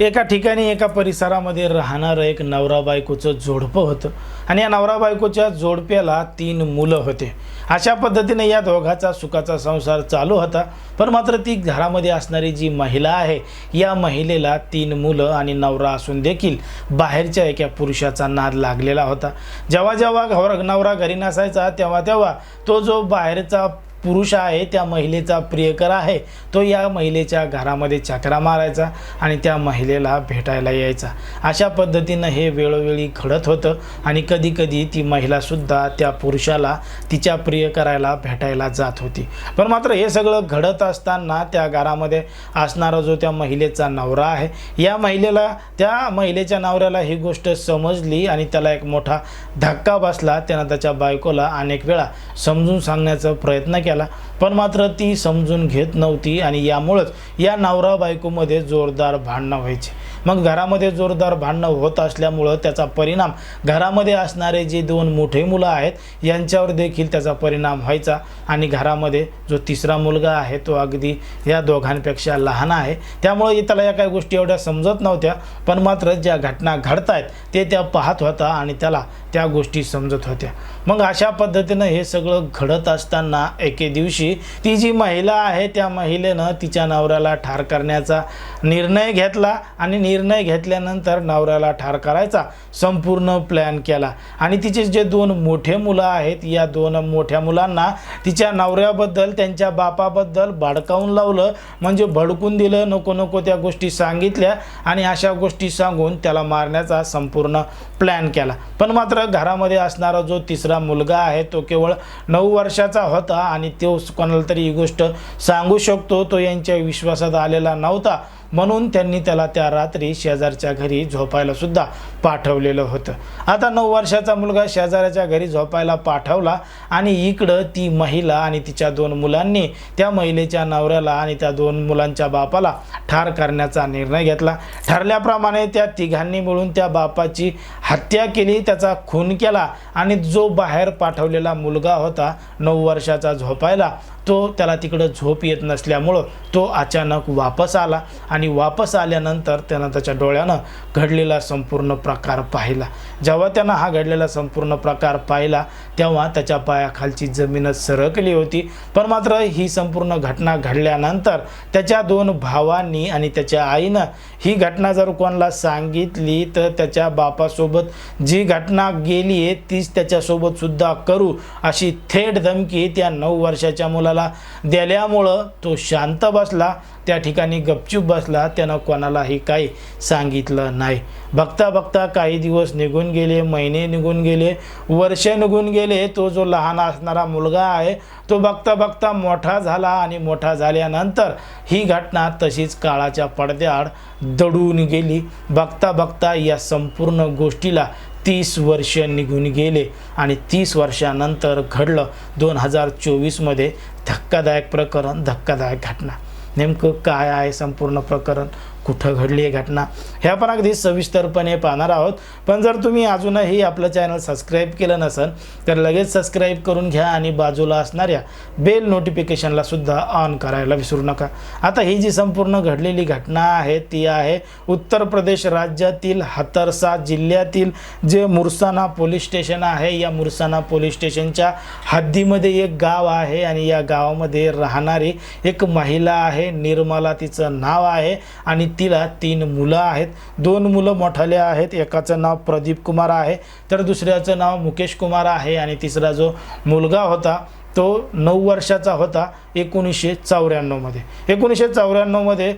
एका ठिकाणी एका परिसरामध्ये राहणारं एक नवरा बायकोचं जोडपं होतं. आणि या नवरा बायकोच्या जोडप्याला तीन मुलं होते. अशा पद्धतीने या दोघाचा सुखाचा संसार चालू होता. पण मात्र ती घरामध्ये असणारी जी महिला आहे या महिलेला तीन मुलं आणि नवरा असून देखील बाहेरच्या एका पुरुषाचा नाद लागलेला होता. जेव्हा जेव्हा घवर नवरा घरी नसायचा तेव्हा तेव्हा तो जो बाहेरचा पुरुष आहे त्या महिलेचा प्रियकर आहे तो या महिलेच्या घरामध्ये चकरा मारायचा आणि त्या महिलेला भेटायला यायचा. अशा पद्धतीनं हे वेळोवेळी घडत होतं आणि कधीकधी ती महिलासुद्धा त्या पुरुषाला तिच्या प्रियकराला भेटायला जात होती. पण मात्र हे सगळं घडत असताना त्या घरामध्ये असणारा जो त्या महिलेचा नवरा आहे या महिलेला त्या महिलेच्या नवऱ्याला ही गोष्ट समजली आणि त्याला एक मोठा धक्का बसला. त्यानं त्याच्या बायकोला अनेक वेळा समजून सांगण्याचा प्रयत्न केला. Ayala, पण मात्र ती समजून घेत नव्हती आणि यामुळंच या नवरा बायकोमध्ये जोरदार भांडणं व्हायचे. मग घरामध्ये जोरदार भांडणं होत असल्यामुळं त्याचा परिणाम घरामध्ये असणारे जे दोन मोठे मुलं आहेत यांच्यावर देखील त्याचा परिणाम व्हायचा आणि घरामध्ये जो तिसरा मुलगा आहे तो अगदी या दोघांपेक्षा लहान आहे. त्यामुळे त्याला या काही गोष्टी एवढ्या समजत नव्हत्या पण मात्र ज्या घटना घडत आहेत ते त्या पाहत होता आणि त्याला त्या गोष्टी समजत होत्या. मग अशा पद्धतीनं हे सगळं घडत असताना एके दिवशी ती जी महिला आहे त्या महिलेनं तिच्या नवऱ्याला ठार करण्याचा निर्णय घेतला आणि निर्णय घेतल्यानंतर नवऱ्याला ठार करायचा संपूर्ण प्लॅन केला. आणि तिचे जे दोन मोठे मुलं आहेत या दोन मोठ्या मुलांना तिच्या नवऱ्याबद्दल त्यांच्या बापाबद्दल भडकावून लावलं म्हणजे भडकून दिलं नको नको त्या गोष्टी सांगितल्या आणि अशा गोष्टी सांगून त्याला मारण्याचा संपूर्ण प्लॅन केला. पण मात्र घरामध्ये असणारा जो तिसरा मुलगा आहे तो केवळ नऊ वर्षाचा होता आणि तो कोणाला तरी ही गोष्ट सांगू शकतो. तो यांच्या विश्वासात आलेला नव्हता. म्हणून त्यांनी त्याला त्या रात्री शेजारच्या घरी झोपायला सुद्धा पाठवलेलं होतं. आता नऊ वर्षाचा मुलगा शेजाऱ्याच्या घरी झोपायला पाठवला आणि इकडं ती महिला आणि तिच्या दोन मुलांनी त्या महिलेच्या नवऱ्याला आणि त्या दोन मुलांच्या बापाला ठार करण्याचा निर्णय घेतला. ठरल्याप्रमाणे त्या तिघांनी मिळून त्या बापाची हत्या केली त्याचा खून केला आणि जो बाहेर पाठवलेला मुलगा होता नऊ वर्षाचा झोपायला तो त्याला तिकडं झोप येत नसल्यामुळं तो अचानक वापस आला आणि आणि वापस आल्यानंतर त्यानं त्याच्या डोळ्यानं घडलेला संपूर्ण प्रकार पाहिला. जेव्हा त्यानं हा घडलेला संपूर्ण प्रकार पाहिला तेव्हा त्याच्या पायाखालची जमीनच सरकली होती. पण मात्र ही संपूर्ण घटना घडल्यानंतर त्याच्या दोन भावांनी आणि त्याच्या आईनं ही घटना जर कोणाला सांगितली तर त्याच्या बापासोबत जी घटना गेली आहे तीच त्याच्यासोबतसुद्धा करू अशी थेट धमकी त्या नऊ वर्षाच्या मुलाला दिल्यामुळं तो शांत बसला त्या ठिकाणी गपचूप बसला त्यानं कोणालाही काही सांगितलं नाही. बघता बघता काही दिवस निघून गेले महिने निघून गेले वर्ष निघून गेले. तो जो लहान असणारा मुलगा आहे तो बघता बघता मोठा झाला आणि मोठा झाल्यानंतर ही घटना तशीच काळाच्या पडद्याआड दडून गेली. बघता बघता या संपूर्ण गोष्टीला तीस वर्ष निघून गेले आणि तीस वर्षानंतर घडलं दोन हजार चोवीसमध्ये धक्कादायक प्रकरण धक्कादायक घटना. नेमकं काय आहे संपूर्ण प्रकरण? कुठं घडली आहे घटना ह्या पण अगदी सविस्तरपणे पाहणार आहोत. पण जर तुम्ही अजूनही आपलं चॅनल सबस्क्राईब केलं नसेल तर लगेच सबस्क्राईब करून घ्या आणि बाजूला असणाऱ्या बेल नोटिफिकेशनला सुद्धा ऑन करायला विसरू नका. आता ही जी संपूर्ण घडलेली घटना आहे ती आहे उत्तर प्रदेश राज्यातील हतरसा जिल्ह्यातील जे मुरसाना पोलीस स्टेशन आहे या मुरसाना पोलीस स्टेशनच्या हद्दीमध्ये एक गाव आहे आणि या गावामध्ये राहणारी एक महिला आहे निर्मला तिचं नाव आहे आणि तिला तीन मुलं आहेत. दोन मुलं मोठाले आहेत. एकाचं नाव प्रदीप कुमार आहे. तर दुसऱ्याचं नाव मुकेश कुमार आहे आणि तिसरा जो मुलगा होता तो नऊ वर्षाचा होता एकोणीसशे चौऱ्याण्णवमध्ये एकोणीसशे चौऱ्याण्णवमध्ये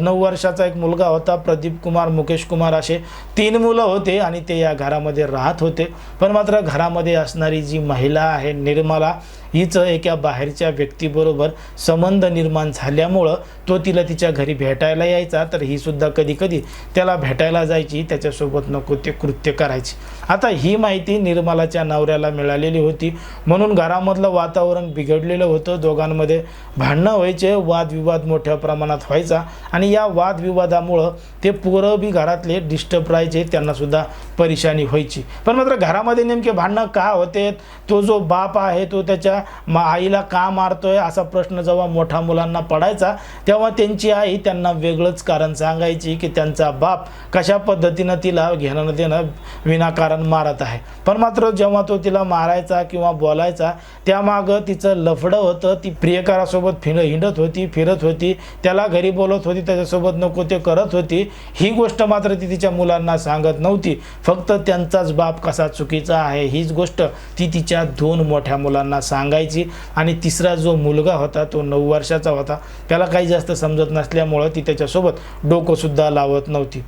नऊ वर्षाचा एक मुलगा होता प्रदीप कुमार मुकेश कुमार असे तीन मुलं होते आणि ते या घरामध्ये राहत होते. पण मात्र घरामध्ये असणारी जी महिला आहे निर्मला हिचं एका बाहेरच्या व्यक्तीबरोबर संबंध निर्माण झाल्यामुळं तो तिला तिच्या घरी भेटायला यायचा. तर ही सुद्धा कधी कधी त्याला भेटायला जायची त्याच्यासोबत नको ते कृत्य करायची. आता ही माहिती निर्मलाच्या नवऱ्याला मिळालेली होती. म्हणून घरामधलं वातावरण बिघडलेलं होतं. दोघांमध्ये भांडणं व्हायचे वादविवाद मोठ्या प्रमाणात व्हायचा. आणि या वादविवादामुळं ते पोरं बी घरातले डिस्टर्ब राहायचे. त्यांनासुद्धा परेशानी व्हायची. पण मात्र घरामध्ये नेमके भांडणं का होते तो जो बाप आहे तो त्याच्या मा आईला का मारतोय? असा प्रश्न जेव्हा मोठ्या मुलांना पडायचा तेव्हा त्यांची आई त्यांना वेगळंच कारण सांगायची की त्यांचा बाप कशा पद्धतीनं तिला घेणं देणं विनाकारण मारत आहे. पण मात्र जेव्हा तो तिला मारायचा किंवा बोलायचा त्यामागं तिचं लफडं होतं ती प्रियकारासोबत फिर हिंडत होती फिरत होती त्याला घरी बोलत होती त्याच्यासोबत नको ते करत होती. ही गोष्ट मात्र ती तिच्या मुलांना सांगत नव्हती. फक्त त्यांचाच बाप कसा चुकीचा आहे हीच गोष्ट ती तिच्या दोन मोठ्या मुलांना सांगायची. आणि तिसरा जो मुलगा होता तो नऊ वर्षाचा होता त्याला काही जास्त समजत नसल्यामुळं ती त्याच्यासोबत डोकंसुद्धा लावत नव्हती.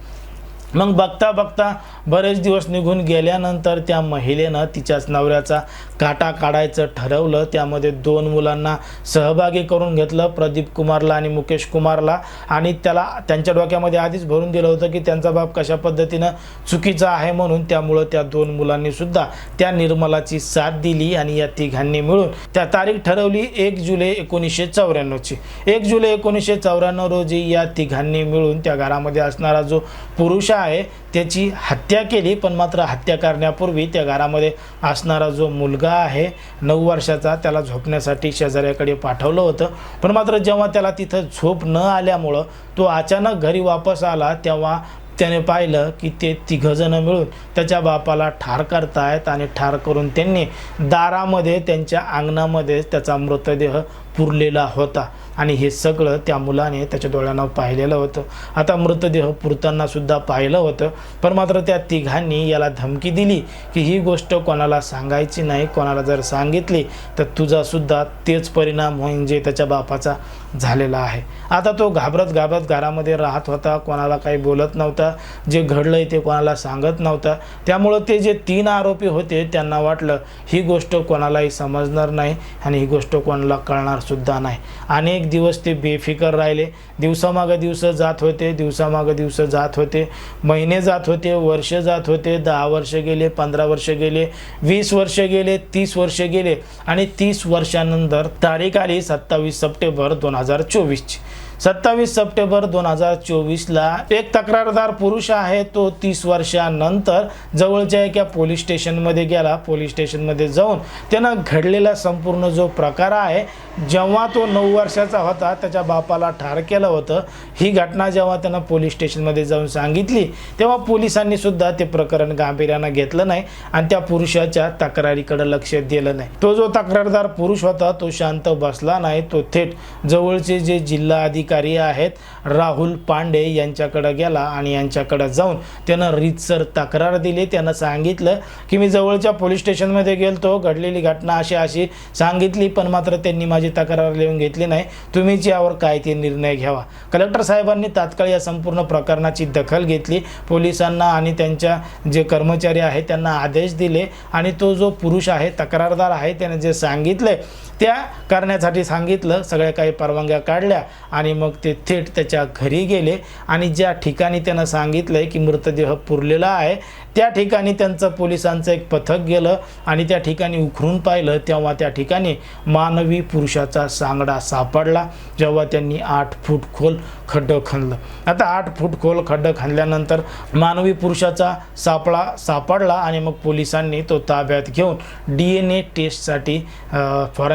मग बघता बघता बरेच दिवस निघून गेल्यानंतर त्या महिलेनं तिच्याच नवऱ्याचा काटा काढायचं ठरवलं. त्यामध्ये दोन मुलांना सहभागी करून घेतलं प्रदीप कुमारला आणि मुकेश कुमारला. आणि त्याला त्यांच्या डोक्यामध्ये आधीच भरून दिलं होतं की त्यांचा बाप कशा पद्धतीनं चुकीचा आहे म्हणून त्यामुळं त्या दोन मुलांनीसुद्धा त्या निर्मलाची साथ दिली आणि या तिघांनी मिळून त्या तारीख ठरवली एक जुलै एकोणीसशे चौऱ्याण्णवची. एक जुलै एकोणीसशे चौऱ्याण्णव रोजी या तिघांनी मिळून त्या घरामध्ये असणारा जो पुरुष आहे त्याची हत्या केली पण मात्र हत्या करण्यापूर्वी त्या घरामध्ये असणारा जो मुलगा आहे नऊ वर्षाचा त्याला झोपण्यासाठी शेजाऱ्याकडे पाठवलं होतं. पण मात्र जेव्हा त्याला तिथं झोप न आल्यामुळं तो अचानक घरी वापस आला तेव्हा त्याने पाहिलं की ते तिघंजणं मिळून त्याच्या बापाला ठार करतायत आणि ठार करून त्यांनी दारामध्ये त्यांच्या अंगणामध्ये त्याचा मृतदेह पुरलेला होता. आणि हे सगळं त्या मुलाने त्याच्या डोळ्यानं पाहिलेलं होतं. आता मृतदेह पुरताना सुद्धा पाहिलं होतं पण मात्र त्या तिघांनी याला धमकी दिली की ही गोष्ट कोणाला सांगायची नाही कोणाला जर सांगितली तर तुझासुद्धा तेच परिणाम म्हणजे त्याच्या बापाचा झालेला आहे. आता तो घाबरत घाबरत घरामध्ये राहत होता कोणाला काही बोलत नव्हता जे घडलंय ते कोणाला सांगत नव्हता. त्यामुळं ते जे तीन आरोपी होते त्यांना वाटलं ही गोष्ट कोणालाही समजणार नाही आणि ही गोष्ट कोणाला कळणार सुद्धा नाही. अनेक दिवस ते बेफिकर राहिले. दिवसामागं दिवस जात होते दिवसामागं दिवस जात होते. महिने जात होते वर्ष जात होते दहा वर्ष गेले पंधरा वर्ष गेले वीस वर्ष गेले तीस वर्ष गेले आणि तीस वर्षानंतर तारीख आली सत्तावीस सप्टेंबर दोन हजार चोवीसची. सत्तावीस सप्टेंबर दोन हजार चोवीसला एक तक्रारदार पुरुष आहे तो तीस वर्षानंतर जवळच्या एका पोलीस स्टेशनमध्ये गेला. पोलीस स्टेशनमध्ये जाऊन त्यानं घडलेला संपूर्ण जो प्रकार आहे जेव्हा तो नऊ वर्षाचा होता त्याच्या बापाला ठार केलं होतं. ही घटना जेव्हा त्यांना पोलीस स्टेशनमध्ये जाऊन सांगितली तेव्हा पोलिसांनी सुद्धा ते प्रकरण गांभीर्यानं घेतलं नाही आणि त्या पुरुषाच्या तक्रारीकडे लक्ष दिलं नाही. तो जो तक्रारदार पुरुष होता तो शांत बसला नाही तो थेट जवळचे जे जिल्हा अधिकारी आहेत राहुल पांडे यांच्याकडे गेला आणि यांच्याकडे जाऊन त्यानं रीतसर तक्रार दिली. त्यानं सांगितलं की मी जवळच्या पोलीस स्टेशनमध्ये गेलतो घडलेली घटना अशी अशी सांगितली पण मात्र त्यांनी माझी तक्रार लिहून घेतली नाही. तुम्हीच यावर काय ते निर्णय घ्यावा. कलेक्टर साहेबांनी तात्काळ या संपूर्ण प्रकरणाची दखल घेतली. पोलिसांना आणि त्यांच्या जे कर्मचारी आहेत त्यांना आदेश दिले. आणि तो जो पुरुष आहे तक्रारदार आहे त्याने जे सांगितले त्या करण्यासाठी सांगितलं. सगळ्या काही परवानग्या काढल्या आणि मग ते थेट त्याच्या घरी गेले. आणि ज्या ठिकाणी त्यानं सांगितलं आहे की मृतदेह पुरलेला आहे त्या ठिकाणी त्यांचं पोलिसांचं एक पथक गेलं आणि त्या ठिकाणी उखरून पाहिलं. तेव्हा त्या ठिकाणी मानवी पुरुषाचा सांगडा सापडला. जेव्हा त्यांनी आठ फूट खोल खड्डं खणलं. आता आठ फूट खोल खड्डं खणल्यानंतर मानवी पुरुषाचा सापळा सापडला आणि मग पोलिसांनी तो ताब्यात घेऊन डी एन ए टेस्टसाठी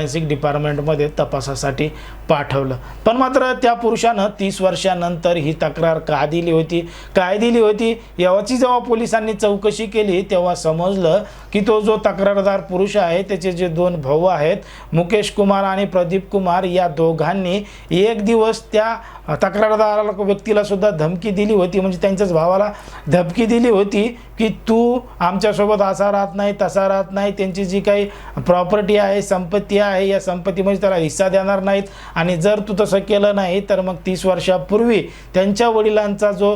फॉरेन्सिक डिपार्टमेंटमध्ये तपासासाठी पाठवलं. पण मात्र त्या पुरुषानं तीस वर्षानंतर ही तक्रार का दिली होती? काय दिली होती? याची जेव्हा पोलिसांनी चौकशी केली तेव्हा समजलं की तो जो तक्रारदार पुरुष आहे त्याचे जे दोन भाऊ आहेत मुकेश कुमार आणि प्रदीप कुमार या दोघांनी एक दिवस त्या तक्रारदाराला व्यक्तीला सुद्धा धमकी दिली होती. म्हणजे त्यांच्याच भावाला धमकी दिली होती की तू आमच्यासोबत असा राहत नाही तसा राहत नाही त्यांची जी काही प्रॉपर्टी आहे संपत्ती आहे या संपत्तीमध्ये त्याला हिस्सा देणार नाहीत. आणि जर तू तसं केलं नाही तर मग तीस वर्षापूर्वी त्यांच्या वडिलांचा जो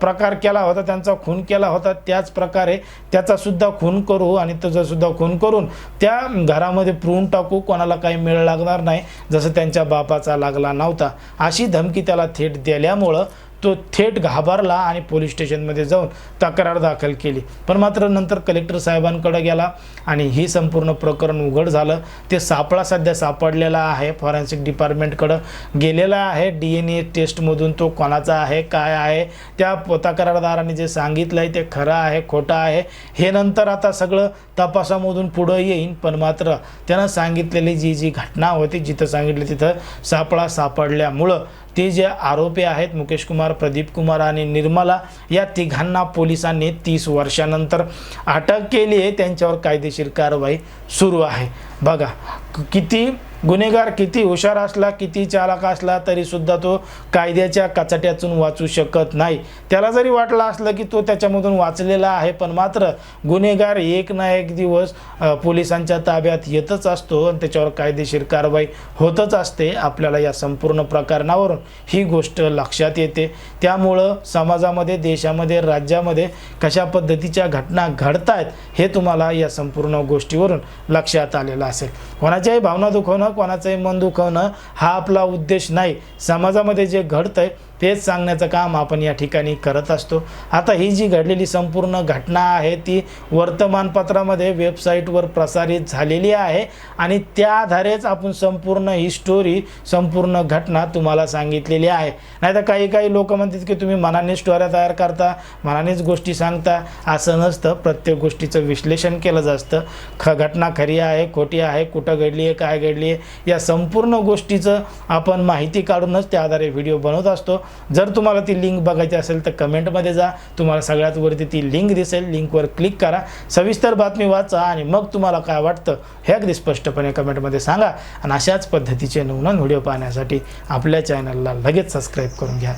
प्रकार केला होता त्यांचा खून केला होता त्याच प्रकारे त्याचासुद्धा खून करू आणि त्याचासुद्धा खून करून त्या घरामध्ये पुरून टाकू. कोणाला काही मेळ लागणार नाही जसं त्यांच्या बापाचा लागला नव्हता. अशी धमकी त्याला थेट दिल्यामुळं तो थेट घाबरला आणि पोलीस स्टेशनमध्ये जाऊन तक्रार दाखल केली. पण मात्र नंतर कलेक्टर साहेबांकडे गेला आणि ही संपूर्ण प्रकरण उघड झालं. ते सापळा सध्या सापडलेला आहे. फॉरेन्सिक डिपार्टमेंटकडं गेलेला आहे. डी एन ए टेस्टमधून तो कोणाचा आहे काय आहे त्या तक्रारदाराने जे सांगितलं आहे ते खरं आहे खोटं आहे. हे नंतर आता सगळं तपासामधून पुढं येईन. पण मात्र त्यानं सांगितलेली जी जी घटना होती जिथं सांगितलं तिथं सापळा सापडल्यामुळं ते जे आरोपी आहेत मुकेश कुमार प्रदीप कुमार आणि निर्मला या तिघांना पोलिसांनी तीस वर्षानंतर अटक केली आहे. त्यांच्यावर कायदेशीर कारवाई सुरू आहे. बघा किती गुन्हेगार किती हुशार असला किती चालक असला तरी सुद्धा तो कायद्याच्या कचाट्यातून वाचू शकत नाही. त्याला जरी वाटलं असलं की तो त्याच्यामधून वाचलेला आहे पण मात्र गुन्हेगार एक ना एक दिवस पोलिसांच्या ताब्यात येतच असतो आणि त्याच्यावर कायदेशीर कारवाई होतच असते. आपल्याला या संपूर्ण प्रकरणावरून ही गोष्ट लक्षात येते. त्यामुळं समाजामध्ये देशामध्ये राज्यामध्ये कशा पद्धतीच्या घटना घडत आहेत हे तुम्हाला या संपूर्ण गोष्टीवरून लक्षात आलेलं असेल. कोणाच्याही भावना दुखवणं कोणाचंही मन दुखवणं हा आपला उद्देश नाही. समाजामध्ये जे घडतंय तेच सांगण्याचं काम आपण या ठिकाणी करत असतो. आता ही जी घडलेली संपूर्ण घटना आहे ती वर्तमानपत्रामध्ये वेबसाईटवर प्रसारित झालेली आहे आणि त्या आधारेच आपण संपूर्ण ही स्टोरी संपूर्ण घटना तुम्हाला सांगितलेली आहे. नाही तर काही काही लोक म्हणतात की तुम्ही मनाने स्टोऱ्या तयार करता मनानेच गोष्टी सांगता असं नसतं. प्रत्येक गोष्टीचं विश्लेषण केलं जातं. ख घटना खरी आहे खोटी आहे कुठं घडली आहे काय घडली आहे या संपूर्ण गोष्टीचं आपण माहिती काढूनच त्या आधारे व्हिडिओ बनवत असतो. जर तुम्हाला ती लिंक बघायची असेल तर कमेंटमध्ये जा. तुम्हाला सगळ्यात वरती ती लिंक दिसेल. लिंकवर क्लिक करा. सविस्तर बातमी वाचा आणि मग तुम्हाला काय वाटतं हे अगदी स्पष्टपणे कमेंटमध्ये सांगा. आणि अशाच पद्धतीचे नवनवीन व्हिडिओ पाहण्यासाठी आपल्या चॅनलला लगेच सबस्क्राईब करून घ्या.